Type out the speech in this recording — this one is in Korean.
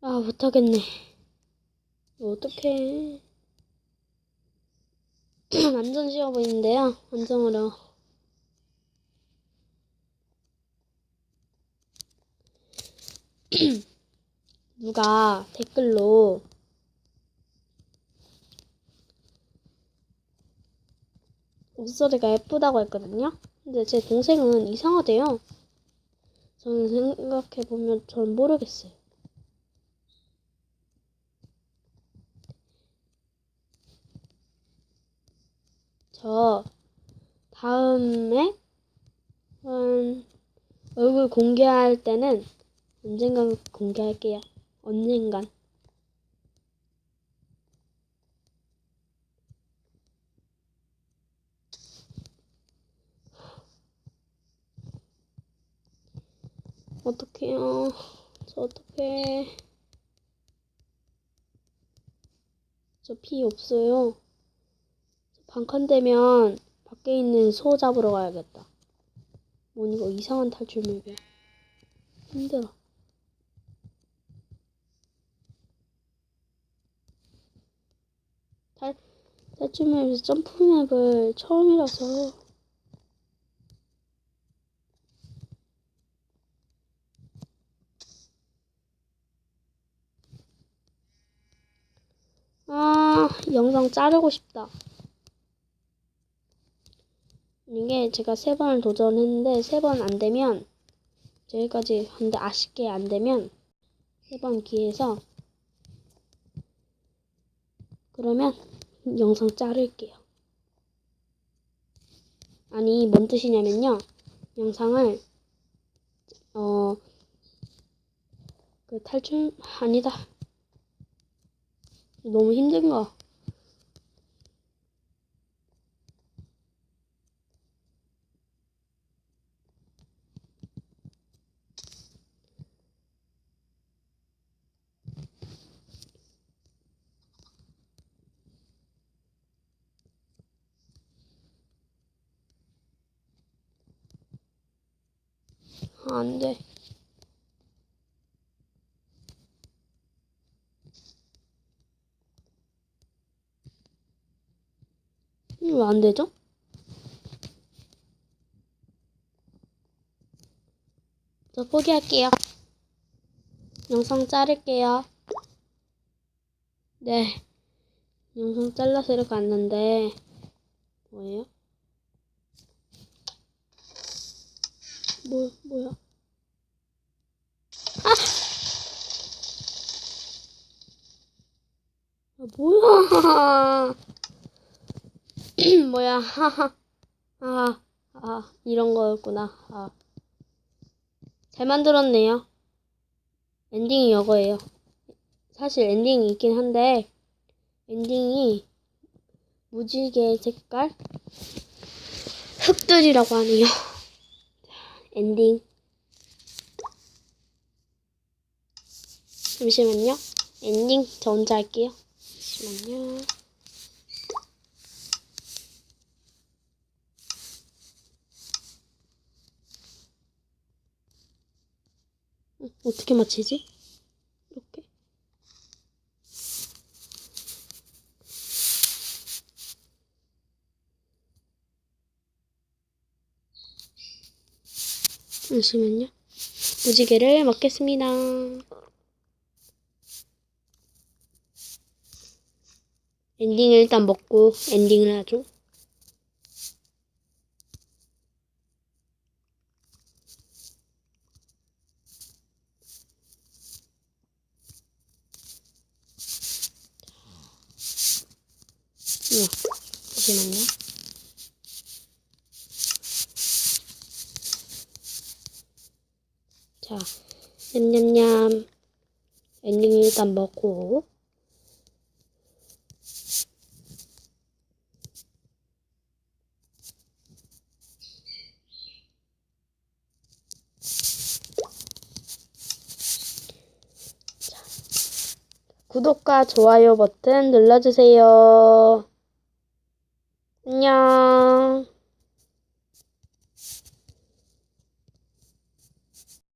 아, 못하겠네. 어떡해. 완전 쉬워 보이는데요? 완전 어려워. 누가 댓글로 목소리가 예쁘다고 했거든요? 근데 제 동생은 이상하대요. 저는 생각해보면 전 모르겠어요. 저 다음에 음, 얼굴 공개할 때는 언젠간 공개할게요. 언젠간. 어떡해요. 저 어떡해. 저 피 없어요. 반칸 되면 밖에 있는 소 잡으러 가야겠다. 뭔 이거 이상한 탈출 맵이야. 힘들어. 탈, 탈출 맵에서 점프 맵을 처음이라서. 아, 영상 자르고 싶다. 이게 제가 세 번을 도전했는데 세 번 안 되면 저기까지 근데 아쉽게 안 되면 세 번 기회에서 그러면 영상 자를게요. 아니 뭔 뜻이냐면요. 영상을 어 그 탈출 아니다. 너무 힘든 거. 아, 안 돼. 왜 안 되죠? 저 포기할게요. 영상 자를게요. 네. 영상 잘라서 이렇게 왔는데, 뭐예요? 뭐, 뭐야? 아! 아, 뭐야? 뭐야? 하하. 아, 아, 이런 거였구나. 아. 잘 만들었네요. 엔딩이 이거예요. 사실 엔딩이 있긴 한데, 엔딩이 무지개 색깔? 흑들이라고 하네요. 엔딩. 잠시만요. 엔딩 저 혼자 할게요. 잠시만요. 어, 어떻게 맞히지? 이렇게. 잠시만요. 무지개를 먹겠습니다. 엔딩을 일단 먹고 엔딩을 하죠. 우와, 잠시만요. 자, 냠냠냠. 엔딩을 일단 먹고. 구독과 좋아요 버튼 눌러주세요. 안녕.